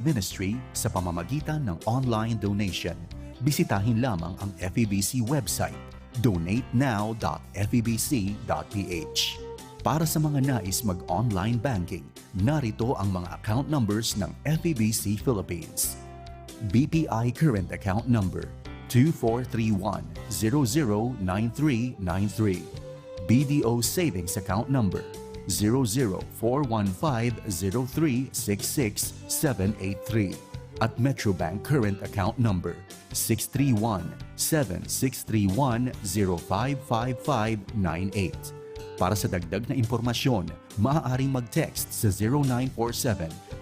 Ministry sa pamamagitan ng online donation. Bisitahin lamang ang FEBC website donatenow.febc.ph. Para sa mga nais mag-online banking, narito ang mga account numbers ng FEBC Philippines. BPI current account number 2431-009393. BDO savings account number 0041503667783 at Metrobank current account number 631-7631-055598. Para sa dagdag na impormasyon, maaaring mag-text sa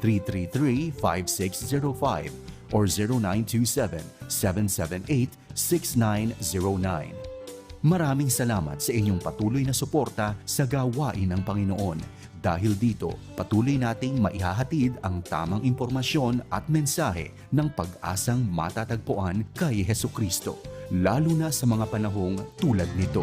0947-333-5605 or 0927-778-6909. Maraming salamat sa inyong patuloy na suporta sa gawain ng Panginoon. Dahil dito, patuloy nating maihahatid ang tamang impormasyon at mensahe ng pag-asang matatagpuan kay Heso Kristo, lalo na sa mga panahong tulad nito.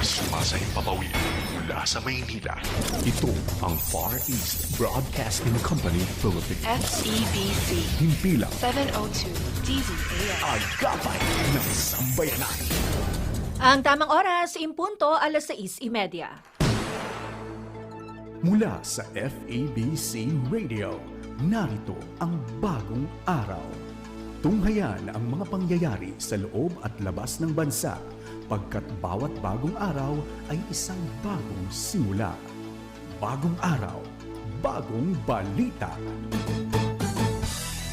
Sumasayang papawid mula sa Maynila. Ito ang Far East Broadcasting Company Philippines. FEBC Himpilang 702 DZAM. agapay ng sambayanan. Ang tamang oras, impunto, alas 6.30. Mula sa FEBC Radio, narito ang bagong araw. Tunghayan ang mga pangyayari sa loob at labas ng bansa pagkat bawat bagong araw ay isang bagong simula. Bagong araw, bagong balita.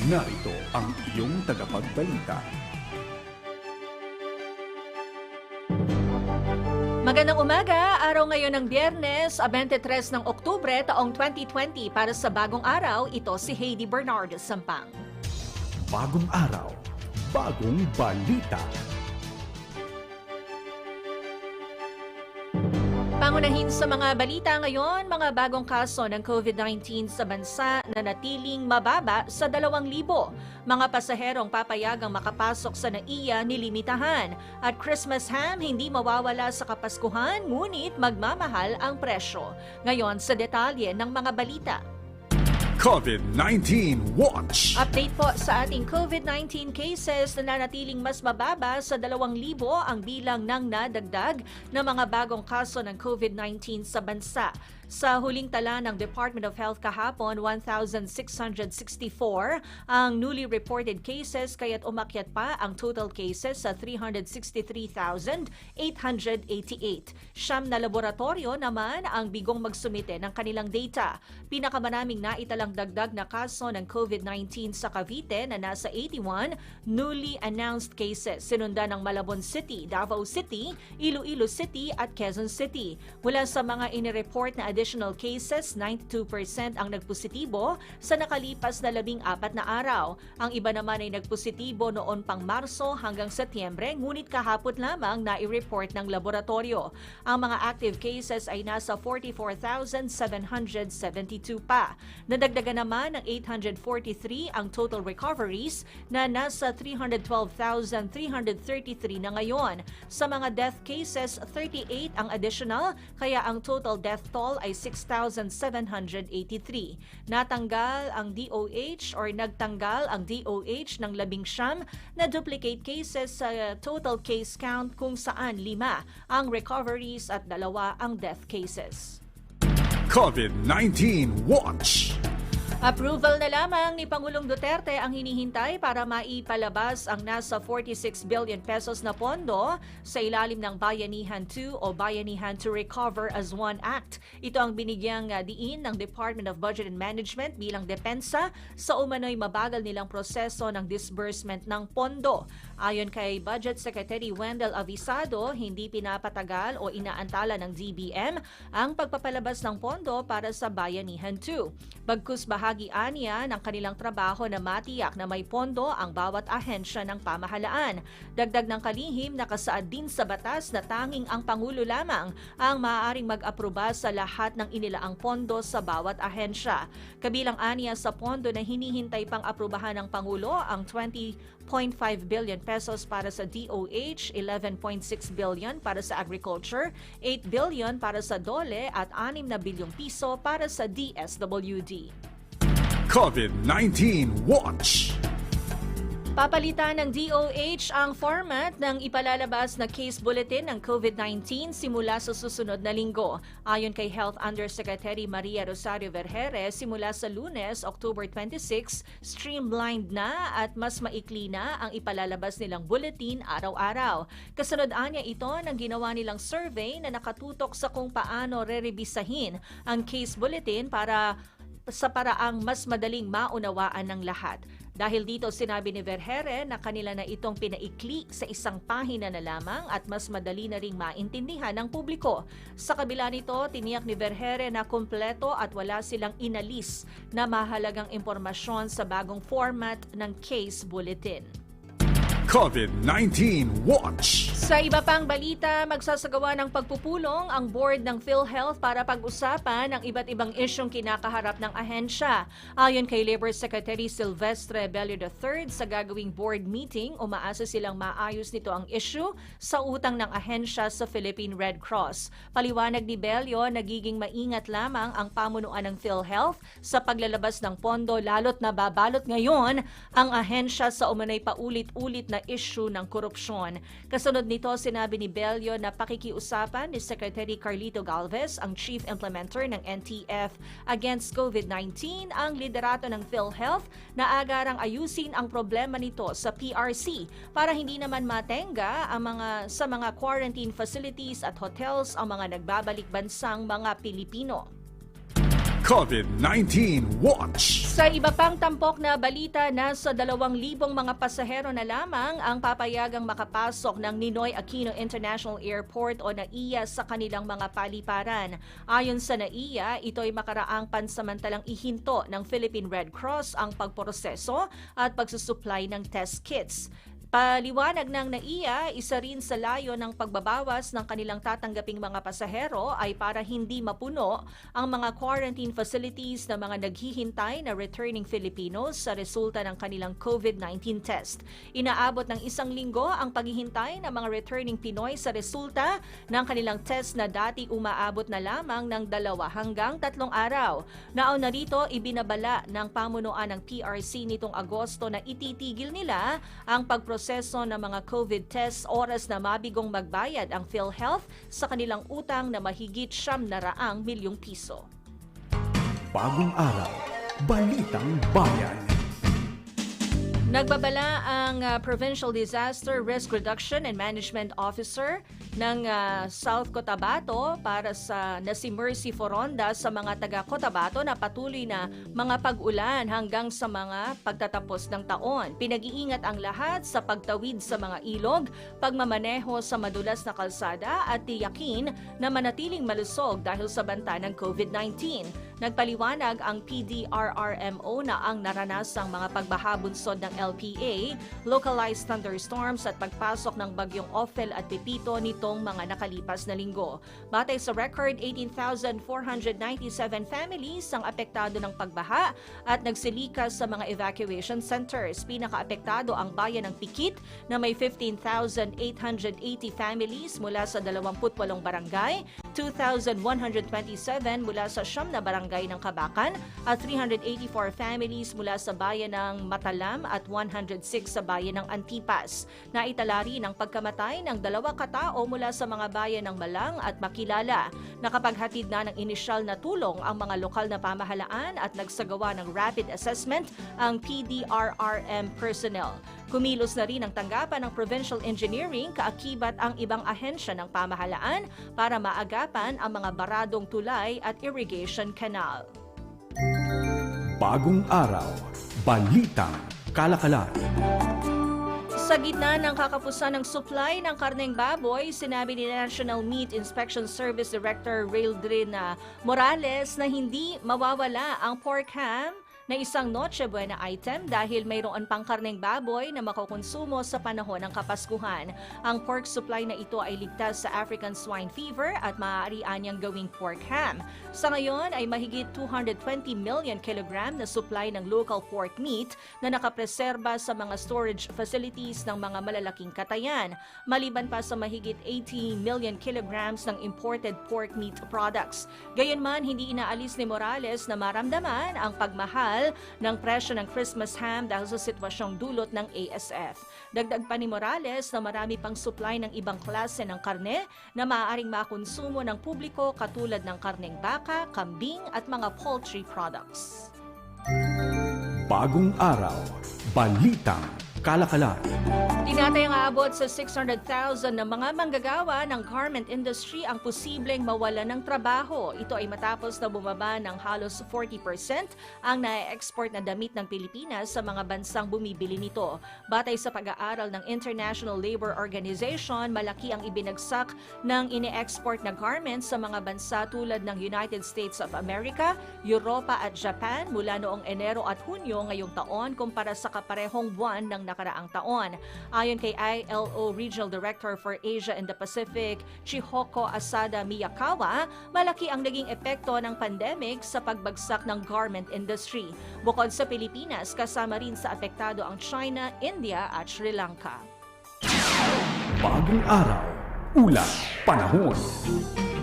Narito ang iyong tagapagbalita. Magandang umaga, araw ngayon ng Biyernes, 23 ng Oktubre taong 2020 para sa bagong araw, ito si Heidi Bernard Sampang. Bagong araw, bagong balita. Pangunahin sa mga balita ngayon, mga bagong kaso ng COVID-19 sa bansa na natiling mababa sa 2,000. Mga pasaherong papayagang makapasok sa NAIA nilimitahan. At Christmas ham hindi mawawala sa Kapaskuhan, ngunit magmamahal ang presyo. Ngayon sa detalye ng mga balita. COVID-19 Watch! Update po sa ating COVID-19 cases na nanatiling mas mababa sa 2,000 ang bilang ng nadagdag na mga bagong kaso ng COVID-19 sa bansa. Sa huling tala ng Department of Health kahapon, 1,664 ang newly reported cases kaya't umakyat pa ang total cases sa 363,888. Siyam na laboratorio naman ang bigong magsumite ng kanilang data. Pinakamaraming naitalang dagdag na kaso ng COVID-19 sa Cavite na nasa 81 newly announced cases. Sinundan ng Malabon City, Davao City, Iloilo City at Quezon City. Mula sa mga inireport na additional cases, 92% ang nagpositibo sa nakalipas na labing apat na araw. Ang iba naman ay nagpositibo noon pang Marso hanggang Setyembre, ngunit kahapon lamang na i-report ng laboratorio. Ang mga active cases ay nasa 44,772 pa. Nadagdagan naman ng 843 ang total recoveries na nasa 312,333 na ngayon. Sa mga death cases, 38 ang additional, kaya ang total death toll ay 6,783. Natanggal ang DOH or nagtanggal ang DOH ng labing siyam na duplicate cases sa total case count kung saan lima ang recoveries at dalawa ang death cases. COVID-19 Watch! Approval na lamang ni Pangulong Duterte ang hinihintay para maipalabas ang nasa 46 billion pesos na pondo sa ilalim ng Bayanihan 2 o Bayanihan to Recover as One Act. Ito ang binigyang uh, diin ng Department of Budget and Management bilang depensa sa umano'y mabagal nilang proseso ng disbursement ng pondo. Ayon kay Budget Secretary Wendell Avisado, hindi pinapatagal o inaantala ng DBM ang pagpapalabas ng pondo para sa Bayanihan 2. Bagkus bahagi aniya ng kanilang trabaho na matiyak na may pondo ang bawat ahensya ng pamahalaan. Dagdag ng kalihim, nakasaad din sa batas na tanging ang Pangulo lamang ang maaaring mag-aproba sa lahat ng inilaang pondo sa bawat ahensya. Kabilang aniya sa pondo na hinihintay pang aprubahan ng Pangulo ang 20.5 billion pesos para sa DOH, 11.6 billion para sa agriculture, 8 billion para sa DOLE at 6 na bilyong piso para sa DSWD. COVID-19 Watch. Papalitan ng DOH ang format ng ipalalabas na case bulletin ng COVID-19 simula sa susunod na linggo. Ayon kay Health Undersecretary Maria Rosario Vergere, simula sa lunes, October 26, streamlined na at mas maikli na ang ipalalabas nilang bulletin araw-araw. Kasunod niya ito ng ginawa nilang survey na nakatutok sa kung paano re-rebisahin ang case bulletin para sa paraang mas madaling maunawaan ng lahat. Dahil dito sinabi ni Vergere na kanila na itong pinaikli sa isang pahina na lamang at mas madali na ring maintindihan ng publiko. Sa kabila nito, tiniyak ni Vergere na kumpleto at wala silang inalis na mahalagang impormasyon sa bagong format ng case bulletin. COVID-19 Watch. Sa iba pang balita, magsasagawa ng pagpupulong ang board ng PhilHealth para pag-usapan ang iba't ibang isyong kinakaharap ng ahensya. Ayon kay Labor Secretary Silvestre Bello III, sa gagawing board meeting, umaasa silang maayos nito ang issue sa utang ng ahensya sa Philippine Red Cross. Paliwanag ni Bello, nagiging maingat lamang ang pamunuan ng PhilHealth sa paglalabas ng pondo lalo't nababalot ngayon ang ahensya sa umanay paulit-ulit na issue ng korupsyon. Kasunod nito, sinabi ni Bello na pakikiusapan ni Secretary Carlito Galvez, ang Chief Implementer ng NTF against COVID-19, ang liderato ng PhilHealth na agarang ayusin ang problema nito sa PRC para hindi naman matenga ang mga sa mga quarantine facilities at hotels ang mga nagbabalik bansang mga Pilipino. COVID-19 Watch. Sa iba pang tampok na balita, nasa dalawang libong mga pasahero na lamang ang papayagang makapasok ng Ninoy Aquino International Airport o NAIA sa kanilang mga paliparan. Ayon sa NAIA, ito ay makaraang pansamantalang ihinto ng Philippine Red Cross ang pagproseso at pagsusupply ng test kits. Paliwanag ng NAIA, isa rin sa layo ng pagbabawas ng kanilang tatanggaping mga pasahero ay para hindi mapuno ang mga quarantine facilities na mga naghihintay na returning Filipinos sa resulta ng kanilang COVID-19 test. Inaabot ng isang linggo ang paghihintay ng mga returning Pinoy sa resulta ng kanilang test na dati umaabot na lamang ng dalawa hanggang tatlong araw. Naon na rito, ibinabala ng pamunuan ng PRC nitong Agosto na ititigil nila ang pagproseso ng mga COVID tests oras na mabigong magbayad ang PhilHealth sa kanilang utang na mahigit siyam na raang milyong piso. Bagong araw. Balitang Bayan. Nagbabala ang uh, Provincial Disaster Risk Reduction and Management Officer ng uh, South Cotabato para sa na si Mercy Foronda sa mga taga Cotabato na patuloy na mga pag-ulan hanggang sa mga pagtatapos ng taon. Pinag-iingat ang lahat sa pagtawid sa mga ilog, pagmamaneho sa madulas na kalsada at tiyakin na manatiling malusog dahil sa banta ng COVID-19. Nagpaliwanag ang PDRRMO na ang naranasang mga pagbahabunsod ng LPA, localized thunderstorms at pagpasok ng bagyong Ophel at Pepito nitong mga nakalipas na linggo. Batay sa record, 18,497 families ang apektado ng pagbaha at nagsilikas sa mga evacuation centers. Pinakaapektado ang bayan ng Pikit na may 15,880 families mula sa 28 barangay, 2,127 mula sa siyam na barangay ng Kabakan at 384 families mula sa bayan ng Matalam at 106 sa bayan ng Antipas. Naitala rin ang pagkamatay ng dalawa katao mula sa mga bayan ng Malang at Makilala. Nakapaghatid na ng inisyal na tulong ang mga lokal na pamahalaan at nagsagawa ng rapid assessment ang PDRRM personnel. Kumilos na rin ang tanggapan ng Provincial Engineering kaakibat ang ibang ahensya ng pamahalaan para maagapan ang mga baradong tulay at irrigation canal. Bagong araw. Balitang Kalakalan. Sa gitna ng kakapusan ng supply ng karneng baboy, sinabi ni National Meat Inspection Service Director Raildrin Morales na hindi mawawala ang pork ham na isang Noche Buena item dahil mayroon pang karneng baboy na makukonsumo sa panahon ng Kapaskuhan. Ang pork supply na ito ay ligtas sa African swine fever at maaari anyang gawing pork ham. Sa ngayon ay mahigit 220 million kilogram na supply ng local pork meat na nakapreserba sa mga storage facilities ng mga malalaking katayan, maliban pa sa mahigit 80 million kilograms ng imported pork meat products. Gayunman, hindi inaalis ni Morales na maramdaman ang pagmahal pagtagal ng presyo ng Christmas ham dahil sa sitwasyong dulot ng ASF. Dagdag pa ni Morales na marami pang supply ng ibang klase ng karne na maaaring makonsumo ng publiko katulad ng karneng baka, kambing at mga poultry products. Bagong araw, balitang kalakalan. Tinatayang aabot sa 600,000 na mga manggagawa ng garment industry ang posibleng mawala ng trabaho. Ito ay matapos na bumaba ng halos 40% ang na-export na damit ng Pilipinas sa mga bansang bumibili nito. Batay sa pag-aaral ng International Labor Organization, malaki ang ibinagsak ng ine-export na garments sa mga bansa tulad ng United States of America, Europa at Japan mula noong Enero at Hunyo ngayong taon kumpara sa kaparehong buwan ng nakaraang taon. Ayon kay ILO Regional Director for Asia and the Pacific, Chihoko Asada Miyakawa, malaki ang naging epekto ng pandemic sa pagbagsak ng garment industry. Bukod sa Pilipinas, kasama rin sa apektado ang China, India at Sri Lanka. Bagong araw, ulat, panahon.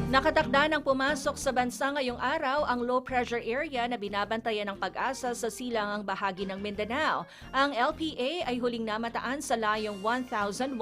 Nakatakda ng pumasok sa bansa ngayong araw ang low pressure area na binabantayan ng pag-asa sa silangang bahagi ng Mindanao. Ang LPA ay huling namataan sa layong 1,145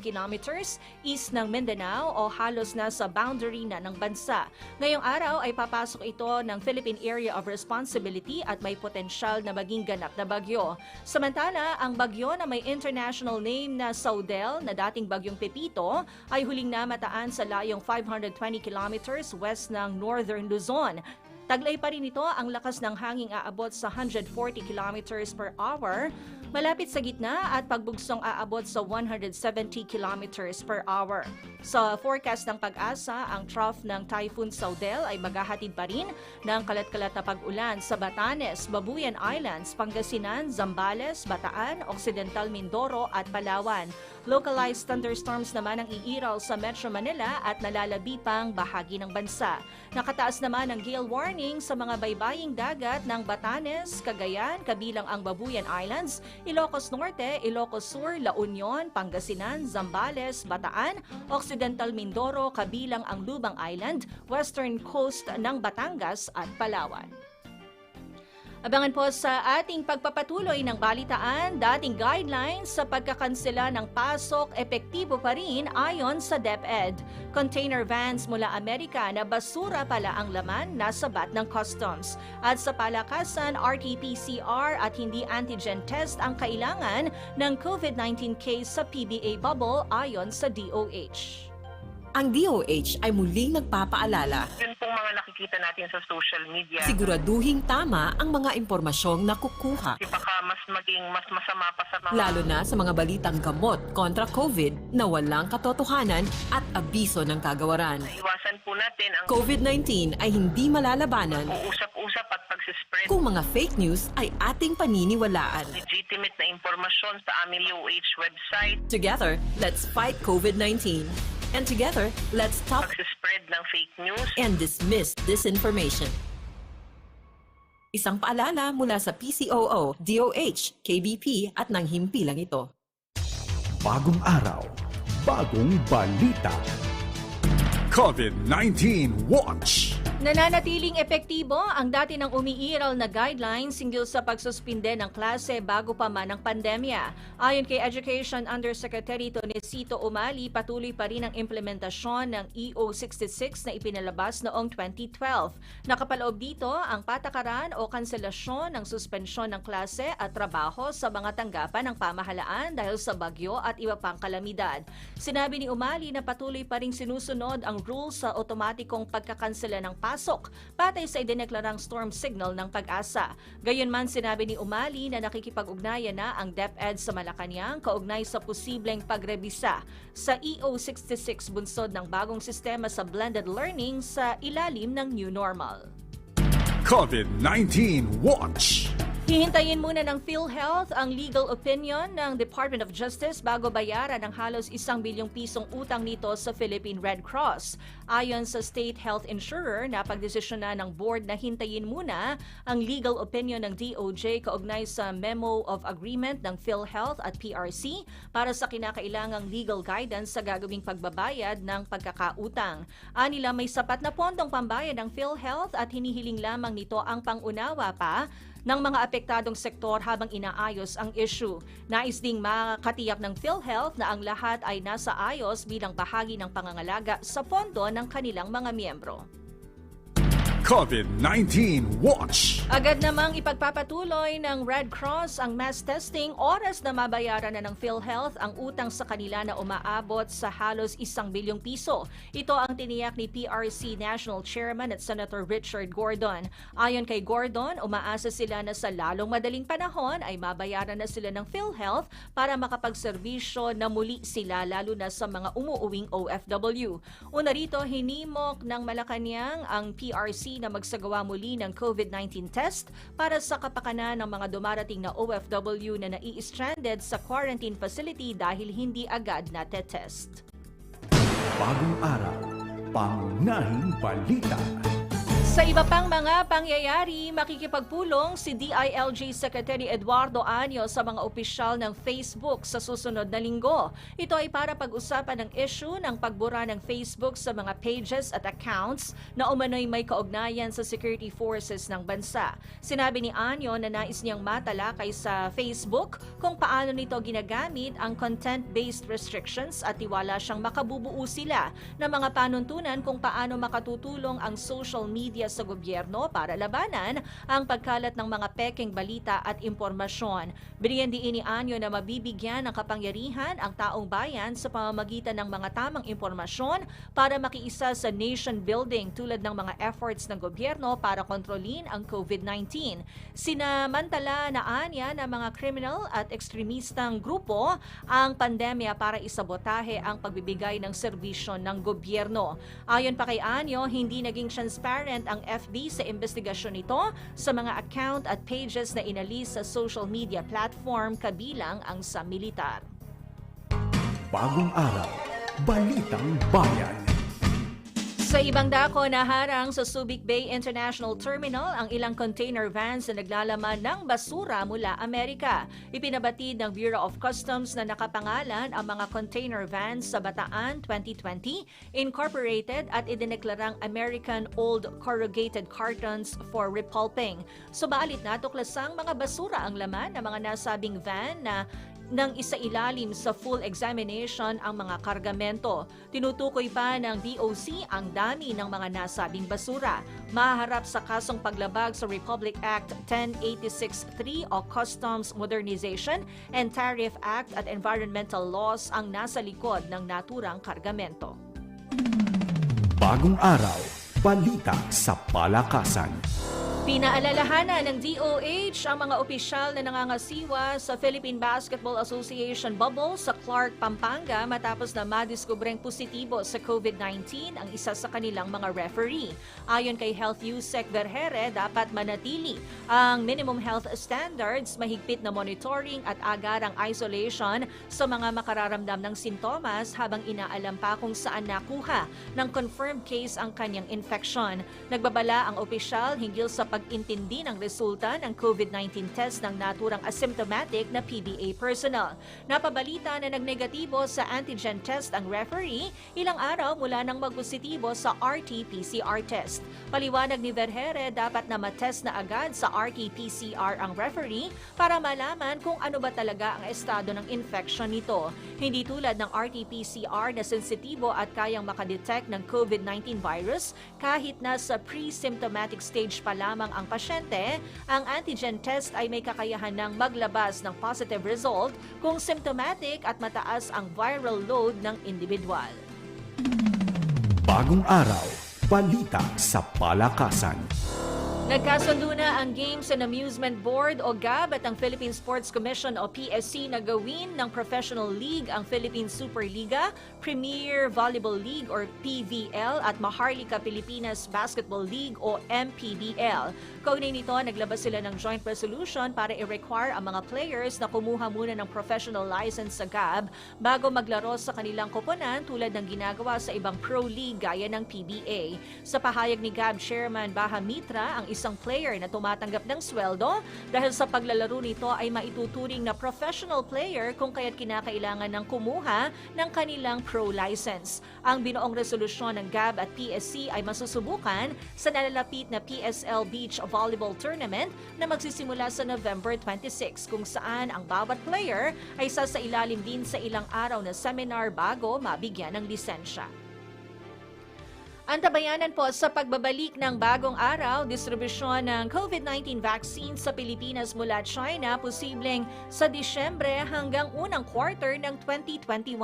kilometers east ng Mindanao o halos na sa boundary na ng bansa. Ngayong araw ay papasok ito ng Philippine Area of Responsibility at may potensyal na maging ganap na bagyo. Samantala, ang bagyo na may international name na Saudel na dating bagyong Pepito ay huling namataan sa layong 520 kilometers west ng Northern Luzon. Taglay pa rin ito ang lakas ng hanging aabot sa 140 kilometers per hour, malapit sa gitna at pagbugsong aabot sa 170 kilometers per hour. Sa forecast ng pag-asa, ang trough ng Typhoon Saudel ay maghahatid pa rin ng kalat-kalat na pag-ulan sa Batanes, Babuyan Islands, Pangasinan, Zambales, Bataan, Occidental Mindoro at Palawan. Localized thunderstorms naman ang iiraw sa Metro Manila at nalalabi pang bahagi ng bansa. Nakataas naman ang gale warning sa mga baybaying dagat ng Batanes, Cagayan, kabilang ang Babuyan Islands, Ilocos Norte, Ilocos Sur, La Union, Pangasinan, Zambales, Bataan, Occidental Mindoro, kabilang ang Lubang Island, Western Coast ng Batangas at Palawan. Abangan po sa ating pagpapatuloy ng balitaan, dating guidelines sa pagkakansela ng pasok epektibo pa rin ayon sa DepEd. Container vans mula Amerika na basura pala ang laman nasa bat ng customs. At sa palakasan, RT-PCR at hindi antigen test ang kailangan ng COVID-19 case sa PBA bubble ayon sa DOH. Ang DOH ay muling nagpapaalala, Yun pong mga nakikita natin sa social media. siguraduhing tama ang mga impormasyong nakukuha. Kasi baka mas maging mas masama pa sa mga Lalo na sa mga balitang gamot kontra COVID na walang katotohanan at abiso ng kagawaran. iwasan po natin ang COVID-19 ay hindi malalabanan uusap-usap at pagsispread kung mga fake news ay ating paniniwalaan. legitimate na impormasyon sa aming DOH website, Together, let's fight COVID-19. And together, let's stop pagsispread ng fake news. and dismiss disinformation. Isang paalala mula sa PCOO, DOH, KBP at ng himpilang ito. Bagong araw, bagong balita. COVID-19 Watch. Nananatiling epektibo ang dati ng umiiral na guidelines hinggil sa pagsuspinde ng klase bago pa man ang pandemya. Ayon kay Education Undersecretary Tonesito Umali, patuloy pa rin ang implementasyon ng EO66 na ipinalabas noong 2012. Nakapaloob dito ang patakaran o kanselasyon ng suspensyon ng klase at trabaho sa mga tanggapan ng pamahalaan dahil sa bagyo at iba pang kalamidad. Sinabi ni Umali na patuloy pa rin sinusunod ang rules sa otomatikong pagkakansela ng pasok batay sa idineklarang storm signal ng pag-asa. Gayunman sinabi ni Umali na nakikipag-ugnayan na ang DepEd sa Malacanang kaugnay sa posibleng pagrebisa sa EO66 bunsod ng bagong sistema sa blended learning sa ilalim ng new normal. COVID-19 Watch. Hihintayin muna ng PhilHealth ang legal opinion ng Department of Justice bago bayaran ng halos isang bilyong pisong utang nito sa Philippine Red Cross. Ayon sa state health insurer, napagdesisyon na ng board na hintayin muna ang legal opinion ng DOJ kaugnay sa Memo of Agreement ng PhilHealth at PRC para sa kinakailangang legal guidance sa gagawing pagbabayad ng pagkakautang. Anila may sapat na pondong pambayad ng PhilHealth at hinihiling lamang nito ang pangunawa pa ng mga apektadong sektor habang inaayos ang issue. Nais ding makatiyak ng PhilHealth na ang lahat ay nasa ayos bilang bahagi ng pangangalaga sa pondo ng kanilang mga miyembro. COVID-19 Watch! Agad namang ipagpapatuloy ng Red Cross ang mass testing oras na mabayaran na ng PhilHealth ang utang sa kanila na umaabot sa halos isang bilyong piso. Ito ang tiniyak ni PRC National Chairman at Senator Richard Gordon. Ayon kay Gordon, umaasa sila na sa lalong madaling panahon ay mabayaran na sila ng PhilHealth para makapagserbisyo na muli sila lalo na sa mga umuuwing OFW. Una rito, hinimok ng Malacanang ang PRC na magsagawa muli ng COVID-19 test para sa kapakanan ng mga dumarating na OFW na nai-stranded sa quarantine facility dahil hindi agad natetest. Bagong araw, pangunahing balita. Sa iba pang mga pangyayari, makikipagpulong si DILG Secretary Eduardo Anyo sa mga opisyal ng Facebook sa susunod na linggo. Ito ay para pag-usapan ng issue ng pagbura ng Facebook sa mga pages at accounts na umano'y may kaugnayan sa security forces ng bansa. Sinabi ni Anyo na nais niyang matalakay sa Facebook kung paano nito ginagamit ang content-based restrictions at tiwala siyang makabubuo sila ng mga panuntunan kung paano makatutulong ang social media sa gobyerno para labanan ang pagkalat ng mga peking balita at impormasyon. Binigyan din ni Anyo na mabibigyan ng kapangyarihan ang taong bayan sa pamamagitan ng mga tamang impormasyon para makiisa sa nation building tulad ng mga efforts ng gobyerno para kontrolin ang COVID-19. Sinamantala na anya ng mga criminal at ekstremistang grupo ang pandemya para isabotahe ang pagbibigay ng serbisyo ng gobyerno. Ayon pa kay Anyo, hindi naging transparent ang FB sa investigasyon nito sa mga account at pages na inalis sa social media platform kabilang ang sa militar. Bagong araw, balitang bayan. Sa ibang dako, naharang sa Subic Bay International Terminal ang ilang container vans na naglalaman ng basura mula Amerika. Ipinabatid ng Bureau of Customs na nakapangalan ang mga container vans sa Bataan 2020 Incorporated at idineklarang American Old Corrugated Cartons for Repulping. Subalit natuklasang mga basura ang laman ng mga nasabing van na nang isa ilalim sa full examination ang mga kargamento. Tinutukoy pa ng DOC ang dami ng mga nasabing basura. Maharap sa kasong paglabag sa Republic Act 10863 o Customs Modernization and Tariff Act at Environmental Laws ang nasa likod ng naturang kargamento. Bagong araw, balita sa palakasan. Pinaalalahanan ng DOH ang mga opisyal na nangangasiwa sa Philippine Basketball Association bubble sa Clark, Pampanga matapos na madiskubreng positibo sa COVID-19 ang isa sa kanilang mga referee. Ayon kay Health USEC Vergere, dapat manatili ang minimum health standards, mahigpit na monitoring at agarang isolation sa mga makararamdam ng sintomas habang inaalam pa kung saan nakuha ng confirmed case ang kanyang infection. Nagbabala ang opisyal hinggil sa pag-intindi ng resulta ng COVID-19 test ng naturang asymptomatic na PBA personnel. Napabalita na nagnegatibo sa antigen test ang referee ilang araw mula nang magpositibo sa RT-PCR test. Paliwanag ni Vergere, dapat na matest na agad sa RT-PCR ang referee para malaman kung ano ba talaga ang estado ng infection nito. Hindi tulad ng RT-PCR na sensitibo at kayang makadetect ng COVID-19 virus kahit nasa pre-symptomatic stage pa lamang ang pasyente, ang antigen test ay may kakayahan ng maglabas ng positive result kung symptomatic at mataas ang viral load ng individual. Bagong araw, balita sa palakasan. Nagkasundo na ang Games and Amusement Board o GAB at ang Philippine Sports Commission o PSC na gawin ng Professional League ang Philippine Superliga, Premier Volleyball League or PVL at Maharlika Pilipinas Basketball League o MPBL. Kaugnay nito, naglabas sila ng joint resolution para i-require ang mga players na kumuha muna ng professional license sa GAB bago maglaro sa kanilang koponan tulad ng ginagawa sa ibang pro league gaya ng PBA. Sa pahayag ni GAB Chairman Baha Mitra, ang isang player na tumatanggap ng sweldo dahil sa paglalaro nito ay maituturing na professional player kung kaya't kinakailangan ng kumuha ng kanilang pro license. Ang binoong resolusyon ng GAB at PSC ay masusubukan sa nalalapit na PSL Beach Volleyball Tournament na magsisimula sa November 26 kung saan ang bawat player ay sasailalim din sa ilang araw na seminar bago mabigyan ng lisensya. Antabayanan po sa pagbabalik ng bagong araw, distribusyon ng COVID-19 vaccine sa Pilipinas mula China posibleng sa Disyembre hanggang unang quarter ng 2021.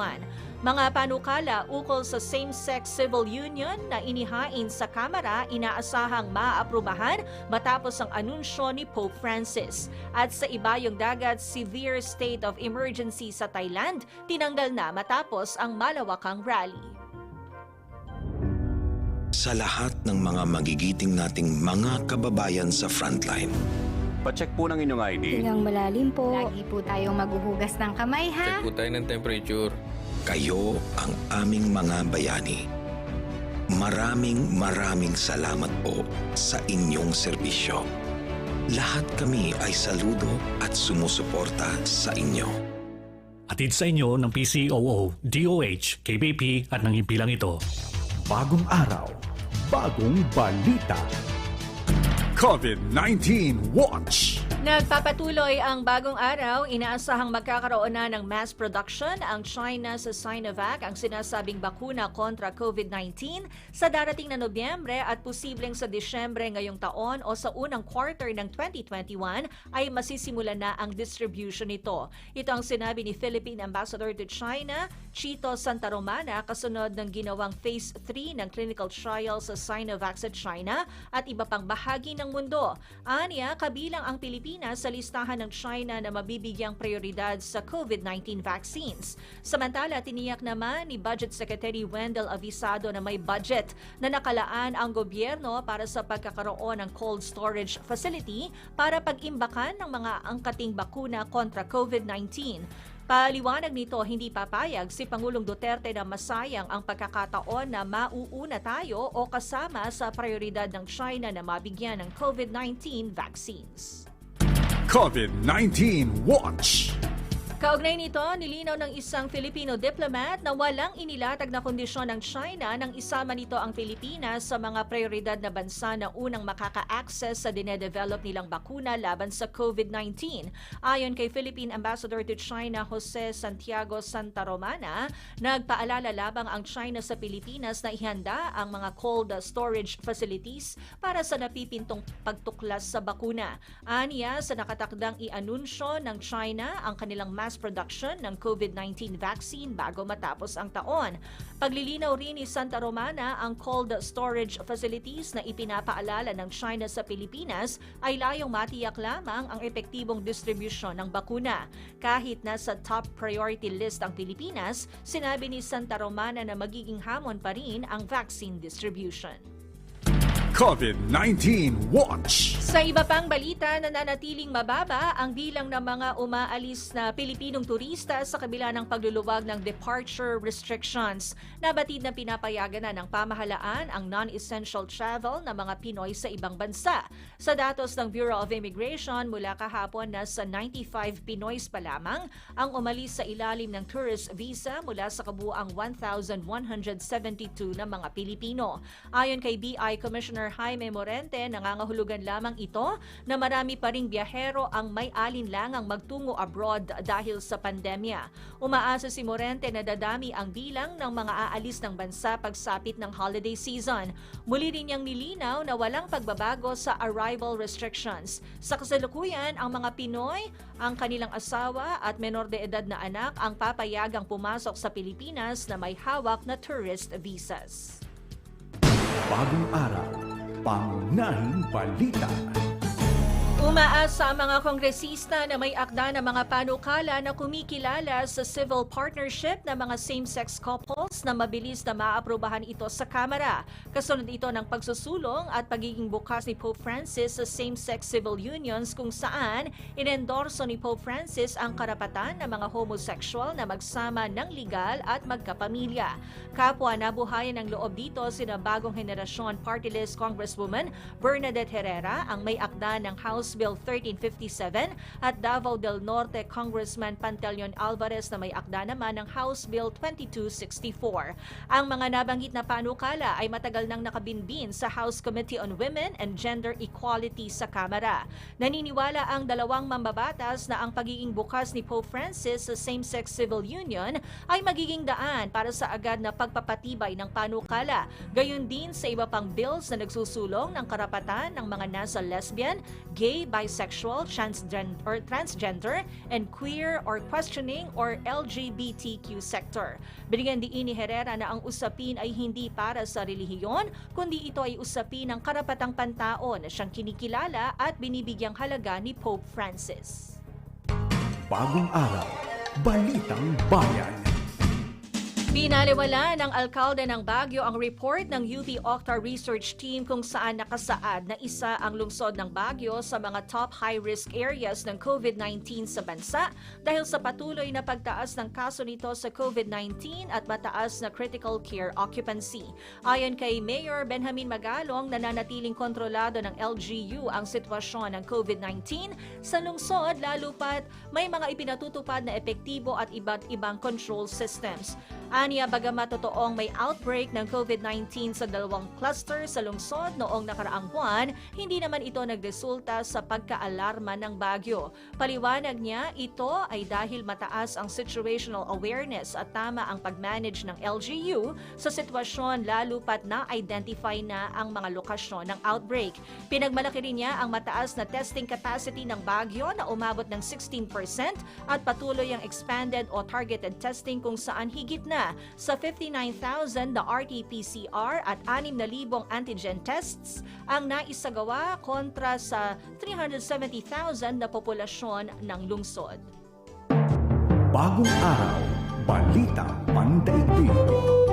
Mga panukala ukol sa same-sex civil union na inihain sa Kamara inaasahang maaprubahan matapos ang anunsyo ni Pope Francis. At sa ibayong dagat, severe state of emergency sa Thailand tinanggal na matapos ang malawakang rally. Sa lahat ng mga magigiting nating mga kababayan sa frontline. Pacheck po ng inyong ID. Hingang malalim po. Lagi po tayong maghuhugas ng kamay, ha? Check po tayo ng temperature. Kayo ang aming mga bayani. Maraming maraming salamat po sa inyong serbisyo. Lahat kami ay saludo at sumusuporta sa inyo. Atid sa inyo ng PCOO, DOH, KBP at ng himpilang ito. Bagong araw, bagong balita. COVID-19 Watch. Nagpapatuloy ang bagong araw, inaasahang magkakaroon na ng mass production ang China sa Sinovac, ang sinasabing bakuna kontra COVID-19 sa darating na Nobyembre at posibleng sa Disyembre ngayong taon o sa unang quarter ng 2021 ay masisimula na ang distribution nito. Ito ang sinabi ni Philippine Ambassador to China, Chito Santa Romana, kasunod ng ginawang Phase 3 ng clinical trial sa Sinovac sa China at iba pang bahagi ng mundo. Anya, kabilang ang Pilipinas sa listahan ng China na mabibigyang prioridad sa COVID-19 vaccines. Samantala, tiniyak naman ni Budget Secretary Wendell Avisado na may budget na nakalaan ang gobyerno para sa pagkakaroon ng cold storage facility para pag-imbakan ng mga angkating bakuna kontra COVID-19. Paliwanag nito, hindi papayag si Pangulong Duterte na masayang ang pagkakataon na mauuna tayo o kasama sa prioridad ng China na mabigyan ng COVID-19 vaccines. COVID-19 Watch. Kaugnay nito, nilinaw ng isang Filipino diplomat na walang inilatag na kondisyon ng China nang isama nito ang Pilipinas sa mga prioridad na bansa na unang makaka-access sa dinedevelop nilang bakuna laban sa COVID-19. Ayon kay Philippine Ambassador to China Jose Santiago Santa Romana, nagpaalala labang ang China sa Pilipinas na ihanda ang mga cold storage facilities para sa napipintong pagtuklas sa bakuna. Aniya, sa nakatakdang i-anunsyo ng China ang kanilang mass production ng COVID-19 vaccine bago matapos ang taon. Paglilinaw rin ni Santa Romana ang cold storage facilities na ipinapaalala ng China sa Pilipinas ay layong matiyak lamang ang epektibong distribusyon ng bakuna. Kahit nasa top priority list ang Pilipinas, sinabi ni Santa Romana na magiging hamon pa rin ang vaccine distribution. COVID-19 Watch. Sa iba pang balita, nananatiling mababa ang bilang ng mga umaalis na Pilipinong turista sa kabila ng pagluluwag ng departure restrictions. Nabatid na pinapayagan na ng pamahalaan ang non-essential travel ng mga Pinoy sa ibang bansa. Sa datos ng Bureau of Immigration, mula kahapon nasa 95 Pinoys pa lamang ang umalis sa ilalim ng tourist visa mula sa kabuuang 1,172 na mga Pilipino. Ayon kay BI Commissioner Jaime Morente, nangangahulugan lamang ito na marami pa ring biyahero ang may alinlangang magtungo abroad dahil sa pandemya. Umaasa si Morente na dadami ang bilang ng mga aalis ng bansa pagsapit ng holiday season. Muli rin niyang nilinaw na walang pagbabago sa arrival restrictions. Sa kasalukuyan, ang mga Pinoy, ang kanilang asawa at menor de edad na anak ang papayagang pumasok sa Pilipinas na may hawak na tourist visas. Bagong araw, Pangunahing balita. Umaasa ang mga kongresista na may akda ng mga panukala na kumikilala sa civil partnership ng mga same-sex couples na mabilis na maaprubahan ito sa Kamara. Kasunod ito ng pagsusulong at pagiging bukas ni Pope Francis sa same-sex civil unions kung saan inendorso ni Pope Francis ang karapatan ng mga homosexual na magsama ng legal at magkapamilya. Kapwa nabuhayan ng loob dito sina bagong henerasyon party list Congresswoman Bernadette Herrera ang may akda ng House Bill 1357 at Davao del Norte Congressman Pantaleon Alvarez na may akda naman ng House Bill 2264. Ang mga nabanggit na panukala ay matagal nang nakabinbin sa House Committee on Women and Gender Equality sa Kamara. Naniniwala ang dalawang mambabatas na ang pagiging bukas ni Pope Francis sa same-sex civil union ay magiging daan para sa agad na pagpapatibay ng panukala. Gayon din sa iba pang bills na nagsusulong ng karapatan ng mga nasa lesbian, gay, bisexual, transgender, or transgender, and queer or questioning or LGBTQ sector. Binigyan ni Herrera na ang usapin ay hindi para sa relihiyon, kundi ito ay usapin ng karapatang pantao na siyang kinikilala at binibigyang halaga ni Pope Francis. Bagong araw. Balitang bayan. Binaliwala ng alkalde ng Baguio ang report ng UP Octa Research Team kung saan nakasaad na isa ang lungsod ng Baguio sa mga top high-risk areas ng COVID-19 sa bansa dahil sa patuloy na pagtaas ng kaso nito sa COVID-19 at mataas na critical care occupancy. Ayon kay Mayor Benjamin Magalong, nananatiling kontrolado ng LGU ang sitwasyon ng COVID-19 sa lungsod lalo pat may mga ipinatutupad na epektibo at iba't ibang control systems. Aniya bagamat totoong may outbreak ng COVID-19 sa dalawang cluster sa lungsod noong nakaraang buwan, hindi naman ito nagresulta sa pagkaalarma ng Bagyo. Paliwanag niya, ito ay dahil mataas ang situational awareness at tama ang pag-manage ng LGU sa sitwasyon lalo pat na-identify na ang mga lokasyon ng outbreak. Pinagmalaki rin niya ang mataas na testing capacity ng Bagyo na umabot ng 16% at patuloy ang expanded o targeted testing kung saan higit na sa 59,000 na RT-PCR at 6,000 antigen tests ang naisagawa kontra sa 370,000 na populasyon ng lungsod. Bagong araw. Balitang pandaigdig.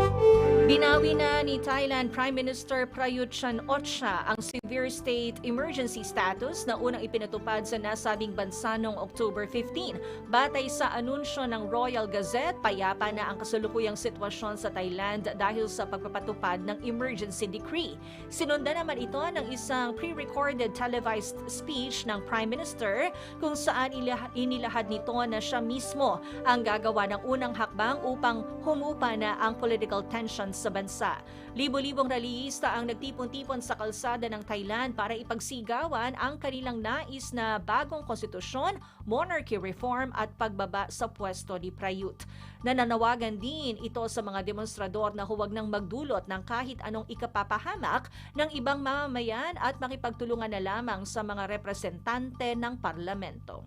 Binawi na ni Thailand Prime Minister Prayut Chan-ocha ang severe state emergency status na unang ipinatupad sa nasabing bansa noong October 15. Batay sa anunsyo ng Royal Gazette, payapa na ang kasalukuyang sitwasyon sa Thailand dahil sa pagpapatupad ng emergency decree. Sinundan naman ito ng isang pre-recorded televised speech ng Prime Minister kung saan ila- inilahad nito na siya mismo ang gagawa ng unang hakbang upang humupa na ang political tensions sa bansa. Libo-libong rallyista ang nagtipon-tipon sa kalsada ng Thailand para ipagsigawan ang kanilang nais na bagong konstitusyon, monarchy reform at pagbaba sa pwesto ni Prayut. Nananawagan din ito sa mga demonstrador na huwag nang magdulot ng kahit anong ikapapahamak ng ibang mamamayan at makipagtulungan na lamang sa mga representante ng parlamento.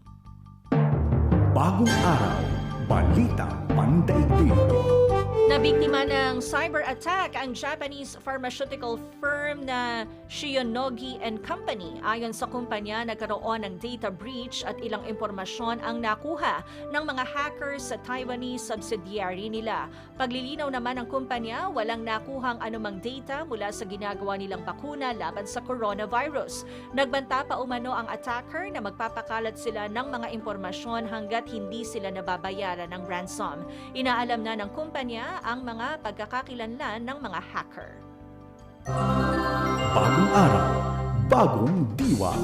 Bagong araw. Balitang pandaigdig. Nabiktima ng cyber attack ang Japanese pharmaceutical firm na Shionogi and Company. Ayon sa kumpanya, nagkaroon ng data breach at ilang impormasyon ang nakuha ng mga hackers sa Taiwanese subsidiary nila. Paglilinaw naman ng kumpanya, walang nakuhang anumang data mula sa ginagawa nilang bakuna laban sa coronavirus. Nagbanta pa umano ang attacker na magpapakalat sila ng mga impormasyon hanggat hindi sila nababayaran ng ransom. Inaalam na ng kumpanya ang mga pagkakakilanlan ng mga hacker. Bagong araw. Bagong diwa.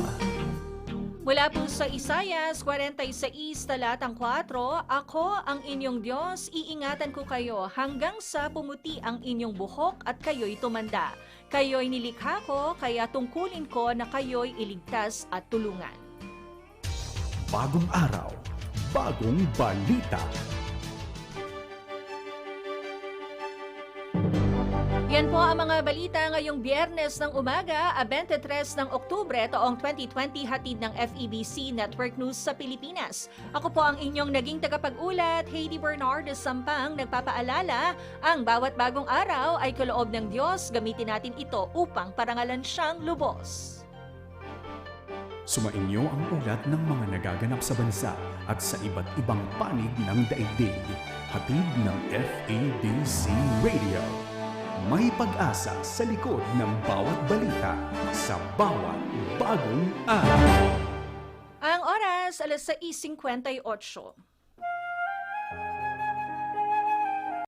Mula po sa Isayas 46 talatang 4, Ako ang inyong Diyos, iingatan ko kayo hanggang sa pumuti ang inyong buhok at kayo'y tumanda. Kayo'y nilikha ko, kaya tungkulin ko na kayo'y iligtas at tulungan. Bagong araw. Bagong balita. Yan po ang mga balita ngayong biyernes ng umaga, a 23 ng Oktubre taong 2020 hatid ng FEBC Network News sa Pilipinas. Ako po ang inyong naging tagapag-ulat, Heidi Bernard Sampang, nagpapaalala, ang bawat bagong araw ay kaloob ng Diyos, gamitin natin ito upang parangalan siyang lubos. Sumainyo ang ulat ng mga nagaganap sa bansa at sa iba't ibang panig ng daigdig. Hatid ng FEBC Radio. May pag-asa sa likod ng bawat balita sa bawat bagong araw. Ang oras, alas 6.58.